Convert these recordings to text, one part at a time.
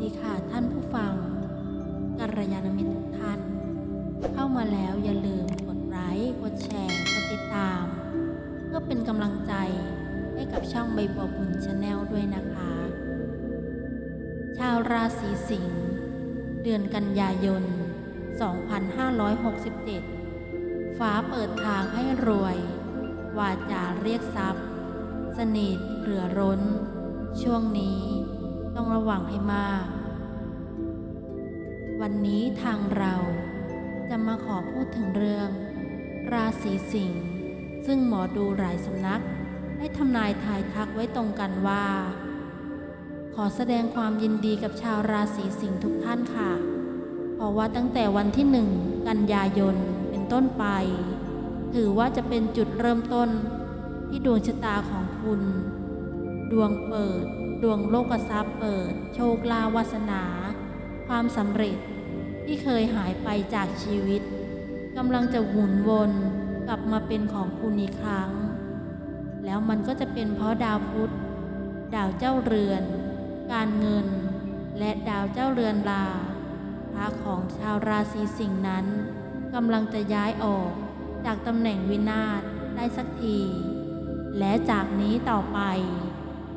ดีค่ะท่านผู้ฟังกัลยาณมิตรทุกท่าน เข้ามาแล้วอย่าลืมกดไลค์กดแชร์กดติดตาม เพื่อเป็นกำลังใจให้กับช่องใบบัวบุญชาแนลด้วยนะคะ ชาวราศีสิงห์เดือนกันยายน 2567 ฟ้าเปิดทางให้รวย วาจาเรียกทรัพย์ สนิทเหลือร้น ช่วงนี้ ต้องระวังให้มาก วันนี้ทางเราจะมาขอพูดถึงเรื่อง ราศีสิงห์ซึ่งหมอดูหลายสำนัก ได้ทำนายทายทักไว้ตรงกันว่า ขอแสดงความยินดีกับชาวราศีสิงห์ทุกท่านค่ะ เพราะว่าตั้งแต่วันที่หนึ่งกันยายนเป็นต้นไป ถือว่าจะเป็นจุดเริ่มต้นที่ดวงชะตาของคุณ ดวงเปิด ดวงโลกทรัพย์เปิด โชคลาวาสนา ความสำเร็จที่เคยหายไปจากชีวิตกำลังจะหมุนวนกลับมาเป็นของคุณอีกครั้ง แล้วมันก็จะเป็นเพราะดาวพุธ ดาวเจ้าเรือน การเงิน และดาวเจ้าเรือนลาพระของชาวราศีสิงห์นั้นกำลังจะย้ายออกจากตำแหน่งวินาศได้สักที และจากนี้ต่อไป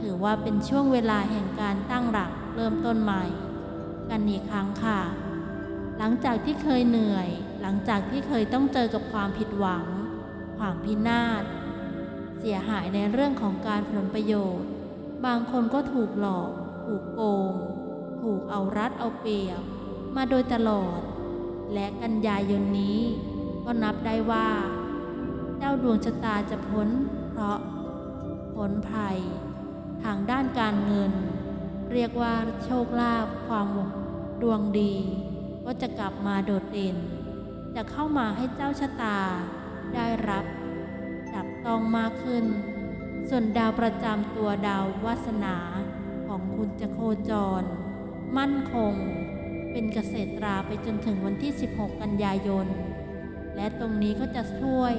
ถือว่าเป็นช่วงเวลาแห่งการตั้งหลักเริ่มต้นใหม่ กันอีกครั้งค่ะ หลังจากที่เคยเหนื่อย หลังจากที่เคยต้องเจอกับความผิดหวัง ความพินาศ เสียหายในเรื่องของการผลประโยชน์ บางคนก็ถูกหลอก ถูกโกง ถูกเอารัดเอาเปรียบ มาโดยตลอด และกันยายนนี้ ก็นับได้ว่า เจ้าดวงชะตาจะพ้น เพราะผลภัย ทางด้านการเงิน เรียกว่าโชคลาภความดวงดี ก็จะกลับมาโดดเด่น จะเข้ามาให้เจ้าชะตา ได้รับจับต้องมากขึ้น ส่วนดาวประจำตัวดาววาสนาของคุณจะโคจร มั่นคง เป็นเกษตราไปจนถึงวันที่ 16 กันยายน และตรงนี้ก็จะช่วย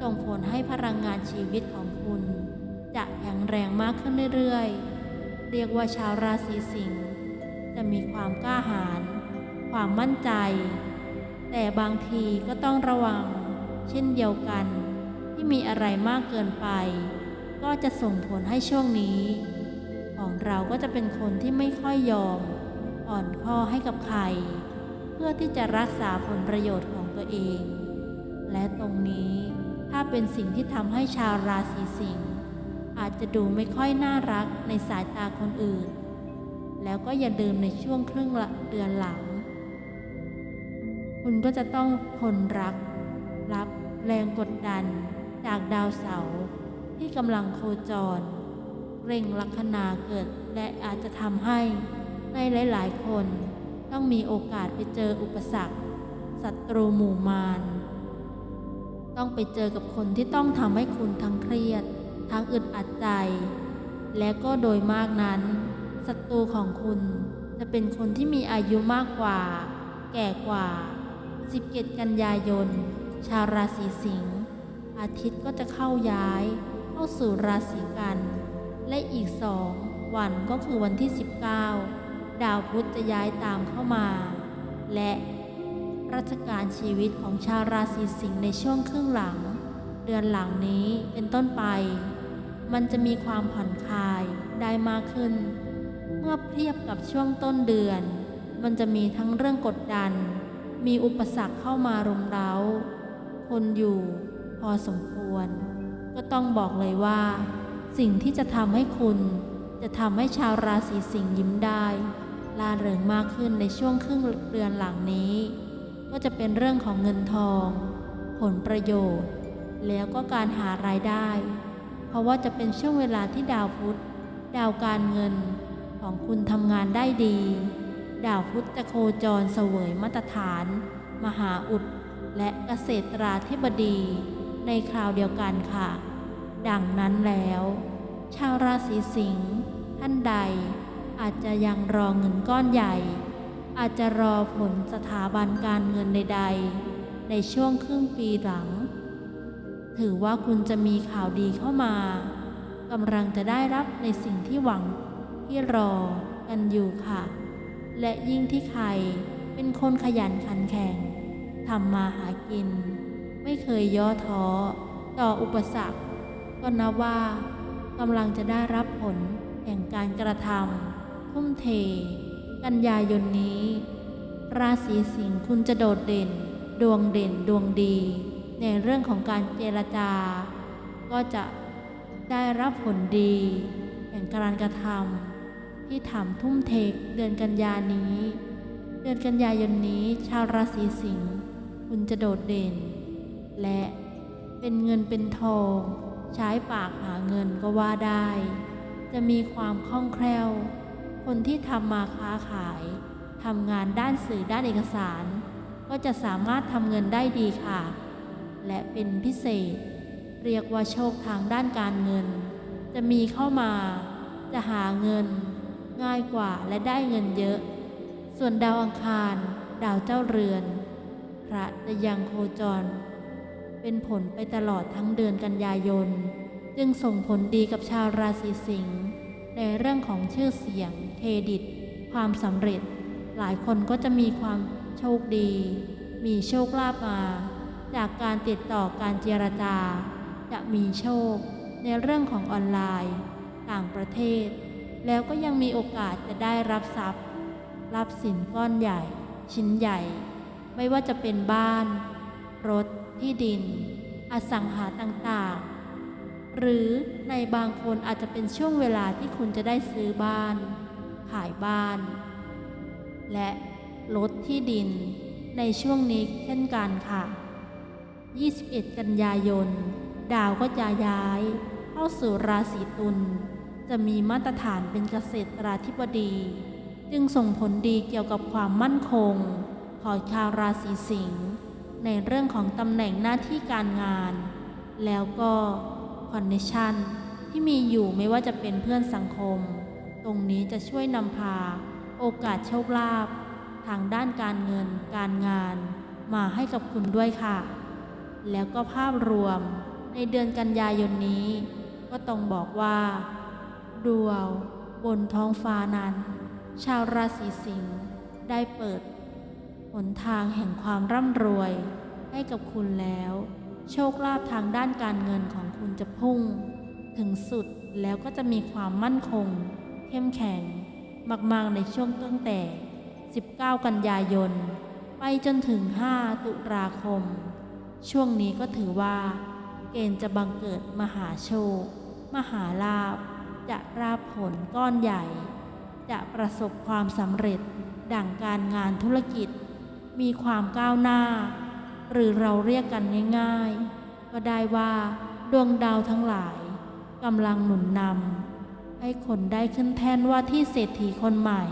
ส่งผลให้พลังงานชีวิตของ จะแข็งแรงมากขึ้นเรื่อยๆ เรียกว่าชาวราศีสิงห์จะมีความกล้าหาญความมั่นใจ แต่บางทีก็ต้องระวัง เช่นเดียวกัน ที่มีอะไรมากเกินไป ก็จะส่งผลให้ช่วงนี้ ของเราก็จะเป็นคนที่ไม่ค่อยยอม อ่อนข้อให้กับใคร เพื่อที่จะรักษาผลประโยชน์ของตัวเอง และตรงนี้ถ้าเป็นสิ่งที่ทำให้ชาวราศีสิงห์ อาจจะดูไม่ค่อยน่ารักในสายตาคนอื่น แล้วก็อย่าลืมในช่วงครึ่งเดือนหลัง คุณก็จะต้องทนรัก รับแรงกดดันจากดาวเสาร์ที่กำลังโคจร เร่งลัคนาเกิดและอาจจะทำให้ในหลาย ๆ คนต้องมีโอกาสไปเจออุปสรรคศัตรูหมู่มาร ต้องไปเจอกับคนที่ต้องทำให้คุณทั้งเครียด ทั้งอึดอัดใจ และก็โดยมากนั้นศัตรูของคุณจะเป็นคนที่มีอายุมากกว่า แก่กว่า 17 กันยายน ชาวราศีสิงห์อาทิตย์ก็จะเข้าย้าย เข้าสู่ราศีกัน และอีกสองวันก็คือวันที่ 19 ดาวพุธจะย้ายตามเข้ามา และราชการชีวิตของชาวราศีสิงห์ในช่วงครึ่งหลัง เดือนหลังนี้เป็นต้นไป มันจะมีความผ่อนคลายได้มากขึ้น เมื่อเทียบกับช่วงต้นเดือน มันจะมีทั้งเรื่องกดดัน มีอุปสรรคเข้ามารุมเร้า คนอยู่พอสมควร ก็ต้องบอกเลยว่า สิ่งที่จะทำให้คุณจะทำให้ชาวราศีสิงห์ยิ้มได้ลาเริงมากขึ้นในช่วงครึ่งเดือนหลังนี้ ก็จะเป็นเรื่องของเงินทอง ผลประโยชน์ แล้วก็การหารายได้ เพราะว่าจะเป็นช่วงเวลาที่ดาวพุธดาวการเงินของคุณทำงานได้ดี ดาวพุธจะโคจรเสวยมาตรฐาน มหาอุด และเกษตราธิบดี ในคราวเดียวกันค่ะ ดังนั้นแล้ว ชาวราศีสิงห์ท่านใดอาจจะยังรอเงินก้อนใหญ่ อาจจะรอผลสถาบันการเงินใด ๆ ในช่วงครึ่งปีหลัง ถือว่าคุณจะมีข่าวดีเข้ามากำลังจะได้รับในสิ่งที่หวังที่รอกันอยู่ค่ะ และยิ่งที่ใครเป็นคนขยันขันแข็งทำมาหากิน ไม่เคยย่อท้อต่ออุปสรรค ก็นับว่ากำลังจะได้รับผลแห่งการกระทำทุ่มเท กันยายนนี้ ราศีสิงห์คุณจะโดดเด่น ดวงเด่นดวงดี ในเรื่องของการเจรจา ก็จะได้รับผลดีแห่งการกระทำที่ทำทุ่มเทเดือนกันยานี้ เดือนกันยายนนี้ชาวราศีสิงห์คุณจะโดดเด่น และเป็นเงินเป็นทอง ใช้ปากหาเงินก็ว่าได้ จะมีความคล่องแคล่ว คนที่ทำมาค้าขายทำงานด้านสื่อด้านเอกสาร ก็จะสามารถทำเงินได้ดีค่ะ และเป็นพิเศษ เรียกว่าโชคทางด้านการเงิน จะมีเข้ามา จะหาเงิน ง่ายกว่าและได้เงินเยอะ ส่วนดาวอังคาร ดาวเจ้าเรือน พระจะยังโคจร เป็นผลไปตลอดทั้งเดือนกันยายน จึงส่งผลดีกับชาวราศีสิงห์ในเรื่องของชื่อเสียง เครดิต ความสำเร็จ หลายคนก็จะมีความโชคดี มีโชคลาภมา จากการติดต่อการเจรจา จะมีโชคในเรื่องของออนไลน์ ต่างประเทศ แล้วก็ยังมีโอกาสจะได้รับทรัพย์ รับสินก้อนใหญ่ ชิ้นใหญ่ ไม่ว่าจะเป็นบ้าน รถ ที่ดิน อสังหาต่างๆ หรือในบางคนอาจจะเป็นช่วงเวลาที่คุณจะได้ซื้อบ้าน ขายบ้าน และลดที่ดินในช่วงนี้เช่นกันค่ะ 21 กันยายน ดาวก็จะย้าย เข้าสู่ราศีตุล จะมีมาตรฐานเป็นเกษตราธิบดี จึงส่งผลดีเกี่ยวกับความมั่นคง ของชาวราศีสิงห์ในเรื่องของตำแหน่งหน้าที่การงาน แล้วก็คอนเนคชั่นที่มีอยู่ไม่ว่าจะเป็นเพื่อนสังคม ตรงนี้จะช่วยนำพา โอกาสโชคลาภทางด้านการเงินการงาน มาให้กับคุณด้วยค่ะ แล้วก็ภาพรวมในเดือนกันยายนนี้ ก็ต้องบอกว่า ดวงบนท้องฟ้านั้น ชาวราศีสิงห์ได้เปิดหนทางแห่งความร่ำรวยให้กับคุณแล้ว โชคลาภทางด้านการเงินของคุณจะพุ่ง ถึงสุดแล้วก็จะมีความมั่นคง เข้มแข็ง มาก ๆ ในช่วงตั้งแต่ 19 กันยายน ไปจนถึง 5 ตุลาคม ช่วงนี้ก็ถือว่า เกณฑ์จะบังเกิดมหาโชค มหาลาภจะราบผลก้อนใหญ่ จะประสบความสำเร็จดั่งการงานธุรกิจ มีความก้าวหน้า หรือเราเรียกกันง่าย ๆ ก็ได้ว่า ดวงดาวทั้งหลายกำลังหนุนนำให้คนได้ขึ้นแท่นว่าที่เศรษฐีคนใหม่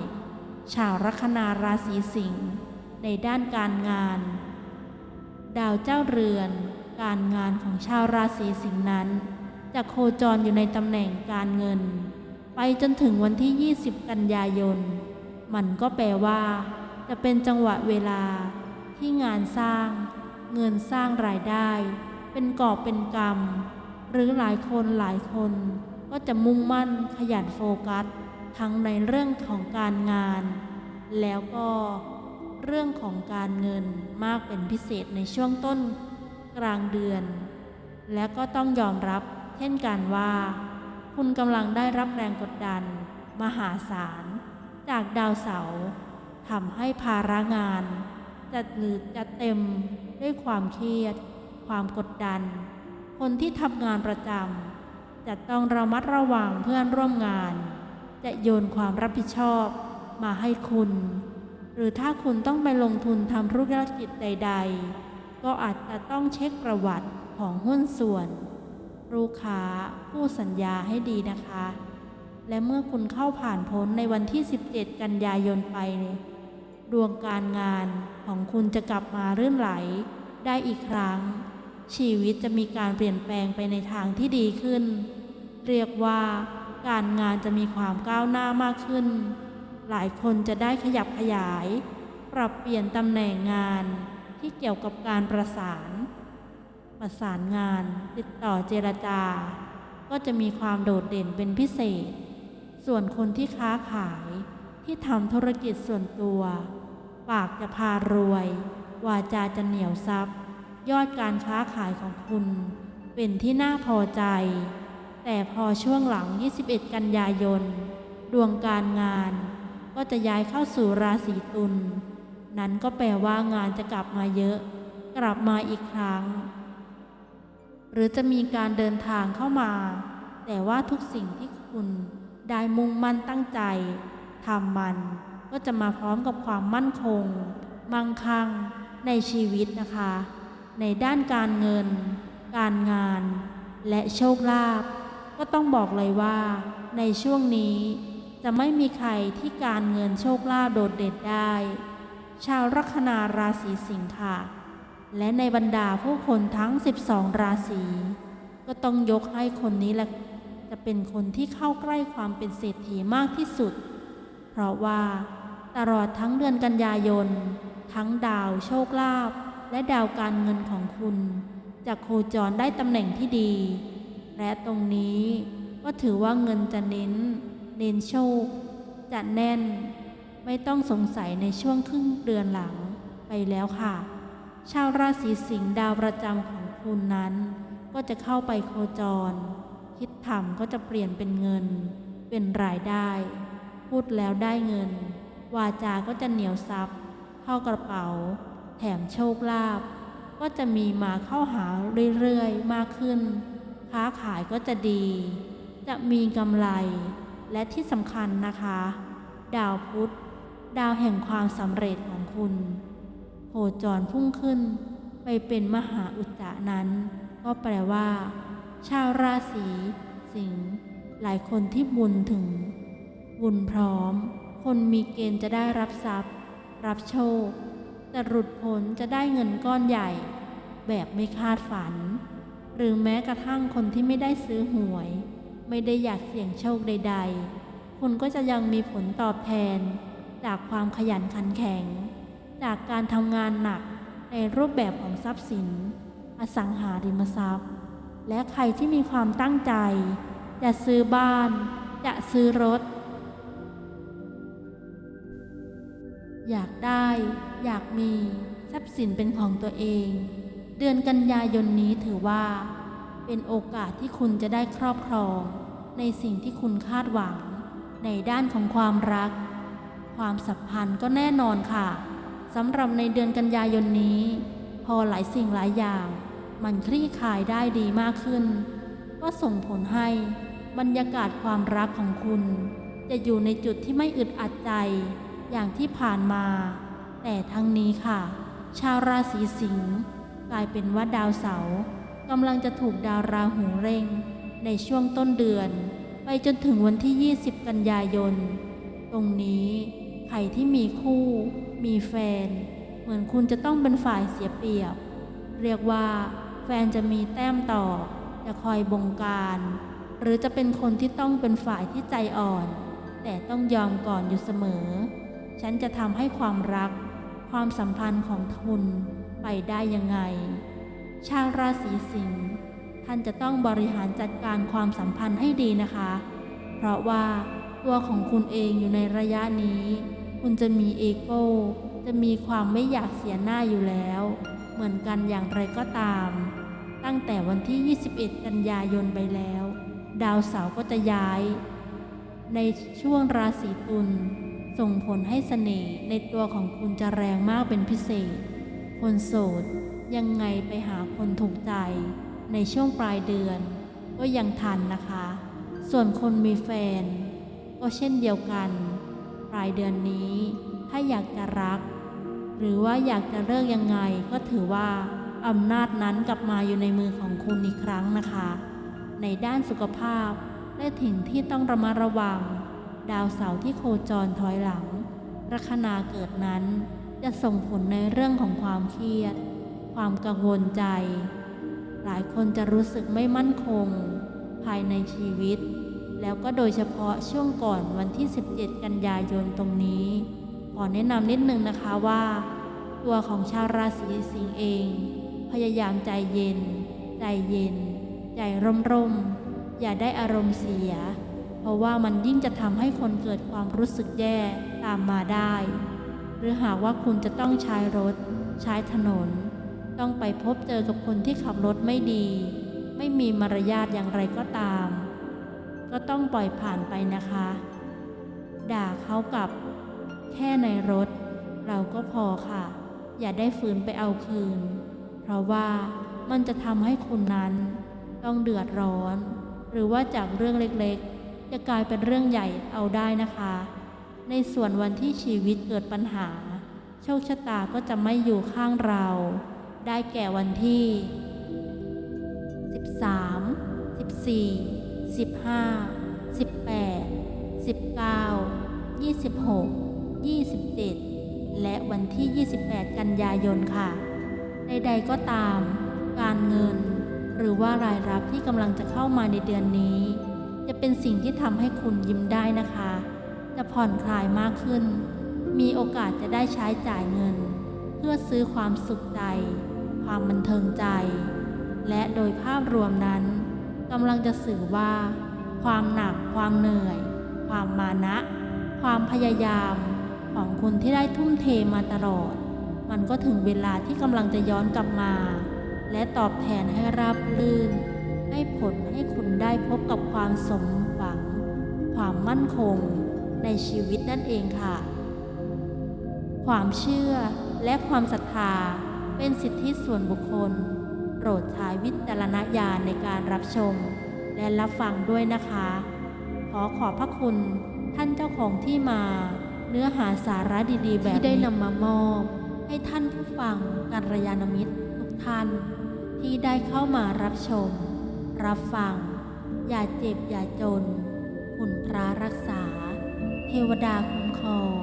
ชาวลัคนาราศีสิงห์ในด้านการงาน ดาวเจ้าเรือน การงานของชาวราศีสิงห์นั้น จะโคจรอยู่ในตำแหน่งการเงิน ไปจนถึงวันที่ 20 กันยายน มันก็แปลว่า จะเป็นจังหวะเวลาที่งานสร้าง เงินสร้างรายได้ เป็นกอบเป็นกรรม หรือหลายคนหลายคน ก็จะมุ่งมั่นขยันโฟกัส ทั้งในเรื่องของการงาน แล้วก็ เรื่องของการเงินมากเป็นพิเศษในช่วงต้นกลางเดือน และก็ต้องยอมรับเช่นกันว่า คุณกำลังได้รับแรงกดดัน มหาศาล จากดาวเสาร์ทำให้ภาระงานจะหรือจะเต็มด้วยความเครียด ความกดดัน คนที่ทำงานประจำจะต้องระมัดระวังเพื่อนร่วมงาน จะโยนความรับผิดชอบมาให้คุณ หรือถ้าคุณต้องไปลงทุนทำธุรกิจใด ๆ ก็อาจจะต้องเช็คประวัติของหุ้นส่วน ลูกค้าผู้สัญญาให้ดีนะคะ และเมื่อคุณเข้าผ่านพ้นในวันที่ 17 กันยายนไป ดวงการงานของคุณจะกลับมารื่นไหล ได้อีกครั้ง ชีวิตจะมีการเปลี่ยนแปลงไปในทางที่ดีขึ้น เรียกว่าการงานจะมีความก้าวหน้ามากขึ้น หลายคนจะได้ขยับขยาย ปรับเปลี่ยนตำแหน่งงานที่เกี่ยวกับการประสาน ประสานงาน ติดต่อเจรจา ก็จะมีความโดดเด่นเป็นพิเศษ ส่วนคนที่ค้าขายที่ทำธุรกิจส่วนตัว ปากจะพารวย วาจาจะเหนียวซับยอดการค้าขายของคุณ เป็นที่น่าพอใจ แต่พอช่วงหลัง 21 กันยายน ดวงการงาน ก็จะย้ายเข้าสู่ราศีตุลนั้นก็แปลว่างานจะกลับมาเยอะ กลับมาอีกครั้ง หรือจะมีการเดินทางเข้ามา แต่ว่าทุกสิ่งที่คุณได้มุ่งมั่นตั้งใจทำมัน ก็จะมาพร้อมกับความมั่นคง มั่งคั่ง ในชีวิตนะคะ ในด้านการเงิน การงาน และโชคลาภก็ต้องบอกเลยว่า ในช่วงนี้ จะไม่มีใครที่การเงินโชคลาภโดดเด่นได้ ชาวลัคนาราศีสิงค์ค่ะ และในบรรดาผู้คนทั้ง 12 ราศีก็ต้องยกให้คนนี้แหละจะเป็นคนที่เข้าใกล้ความเป็นเศรษฐีมากที่สุด เพราะว่าตลอดทั้งเดือนกันยายน ทั้งดาวโชคลาภและดาวการเงินของคุณจะโคจรได้ตำแหน่งที่ดี และตรงนี้ก็ถือว่าเงินจะเน้น เน้นโชค จะแน่น ไม่ต้องสงสัยในช่วงครึ่งเดือนหลังไปแล้วค่ะ ชาวราศีสิงห์ดาวประจำของคุณนั้น ก็จะเข้าไปโคจร คิดทำก็จะเปลี่ยนเป็นเงิน เป็นรายได้ พูดแล้วได้เงิน วาจาก็จะเหนียวซับเข้ากระเป๋า แถมโชคลาภก็จะมีมาเข้าหาเรื่อยๆ มากขึ้น ค้าขายก็จะดี จะมีกำไร และที่สำคัญนะคะ ดาวพุธ ดาวแห่งความสำเร็จของคุณโคจรพุ่งขึ้น ไปเป็นมหาอุจจานั้น ก็แปลว่า ชาวราศีสิงห์หลายคนที่บุญถึง บุญพร้อม คนมีเกณฑ์จะได้รับทรัพย์ รับโชคจะหลุดพ้นจะได้เงินก้อนใหญ่ แบบไม่คาดฝัน หรือแม้กระทั่งคนที่ไม่ได้ซื้อหวย ไม่ได้อยากเสี่ยงโชคใด ๆ คุณก็จะยังมีผลตอบแทน จากความขยันขันแข็ง จากการทำงานหนักในรูปแบบของทรัพย์สิน อสังหาริมทรัพย์ และใครที่มีความตั้งใจ จะซื้อบ้าน จะซื้อรถ อยากได้ อยากมีทรัพย์สินเป็นของตัวเอง เดือนกันยายนนี้ถือว่า เป็นโอกาสที่คุณจะได้ครอบครอง ในสิ่งที่คุณคาดหวัง ในด้านของความรัก ความสัมพันธ์ก็แน่นอนค่ะสำหรับในเดือนกันยายนนี้ พอหลายสิ่งหลายอย่าง มันคลี่คลายได้ดีมากขึ้น ก็ส่งผลให้บรรยากาศความรักของคุณ จะอยู่ในจุดที่ไม่อึดอัดใจ อย่างที่ผ่านมา แต่ทั้งนี้ค่ะ ชาวราศีสิงห์กลายเป็นว่าดาวเสาร์ กำลังจะถูกดาวราหูเร่ง ในช่วงต้นเดือน ไปจนถึงวันที่ 20 กันยายน ตรงนี้ใครที่มีคู่ มีแฟน เหมือนคุณจะต้องเป็นฝ่ายเสียเปรียบ เรียกว่า แฟนจะมีแต้มต่อ จะคอยบงการ หรือจะเป็นคนที่ต้องเป็นฝ่ายที่ใจอ่อน แต่ต้องยอมก่อนอยู่เสมอ ฉันจะทำให้ความรัก ความสัมพันธ์ของคุณไปได้ยังไง ชาวราศีสิงห์ท่านจะต้องบริหารจัดการความสัมพันธ์ให้ดีนะคะ เพราะว่าตัวของคุณเองอยู่ในระยะนี้ คุณจะมีเอโก้จะมีความไม่อยากเสียหน้าอยู่แล้ว เหมือนกันอย่างไรก็ตาม ตั้งแต่วันที่ 21 กันยายนไปแล้ว ดาวเสาร์ก็จะย้าย ในช่วงราศีตุลส่งผลให้เสน่ห์ในตัวของคุณจะแรงมากเป็นพิเศษ คนโสด ยังไงไปหาคนถูกใจ ในช่วงปลายเดือน ก็ยังทันนะคะ ส่วนคนมีแฟน ก็เช่นเดียวกัน ปลายเดือนนี้ ถ้าอยากจะรัก หรือว่าอยากจะเลิกยังไงก็ถือว่าอำนาจนั้นกลับมาอยู่ในมือของคุณอีกครั้งนะคะ ในด้านสุขภาพและถิ่นที่ต้องระมัดระวัง ดาวเสาร์ที่โคจรถอยหลัง ลัคนาเกิดนั้นจะส่งผลในเรื่องของความเครียด ความกังวลใจ หลายคนจะรู้สึกไม่มั่นคง ภายในชีวิต แล้วก็โดยเฉพาะช่วงก่อนวันที่ 17 กันยายนตรงนี้ขอแนะนำนิดนึงนะคะว่า ตัวของชาวราศีสิงห์เอง พยายามใจเย็น ใจเย็น ใจร่มร่มอย่าได้อารมณ์เสีย เพราะว่ามันยิ่งจะทำให้คนเกิดความรู้สึกแย่ตามมาได้ หรือหากว่าคุณจะต้องใช้รถ ใช้ถนน ต้องไปพบเจอกับคนที่ขับรถไม่ดี ไม่มีมารยาทอย่างไรก็ตาม ก็ต้องปล่อยผ่านไปนะคะ ด่าเขากับแค่ในรถ เราก็พอค่ะ อย่าได้ฝืนไปเอาคืน เพราะว่ามันจะทำให้คุณนั้น ต้องเดือดร้อน หรือว่าจากเรื่องเล็กๆ จะกลายเป็นเรื่องใหญ่เอาได้นะคะ ในส่วนวันที่ชีวิตเกิดปัญหา โชคชะตาก็จะไม่อยู่ข้างเรา ได้แก่วันที่ 13 14 15 18 19 26 27 และวันที่ 28 กันยายนค่ะ ใดๆก็ตาม การเงิน หรือว่ารายรับที่กำลังจะเข้ามาในเดือนนี้ จะเป็นสิ่งที่ทำให้คุณยิ้มได้นะคะ จะผ่อนคลายมากขึ้น มีโอกาสจะได้ใช้จ่ายเงิน เพื่อซื้อความสุขใจ ความบันเทิงใจ และโดยภาพรวมนั้นกำลังจะสื่อว่า ความหนัก ความเหนื่อย ความมานะ ความพยายามของคุณที่ได้ทุ่มเทมาตลอด มันก็ถึงเวลาที่กำลังจะย้อนกลับมา และตอบแทนให้ราบรื่น ให้ผลให้คุณได้พบกับความสมหวัง ความมั่นคง ในชีวิตนั่นเองค่ะ ความเชื่อและความศรัทธา เป็นสิทธิส่วนบุคคล โปรดใช้วิจารณญาณในการรับชม และรับฟังด้วยนะคะ ขอขอบพระคุณท่านเจ้าของที่มา เนื้อหาสาระดีๆ แบบที่ได้นำมามอบ ให้ท่านผู้ฟังกัลยาณมิตรทุกท่าน ที่ได้เข้ามารับชม รับฟัง อย่าเจ็บอย่าจน คุณพระรักษา เทวดาคุ้มครอง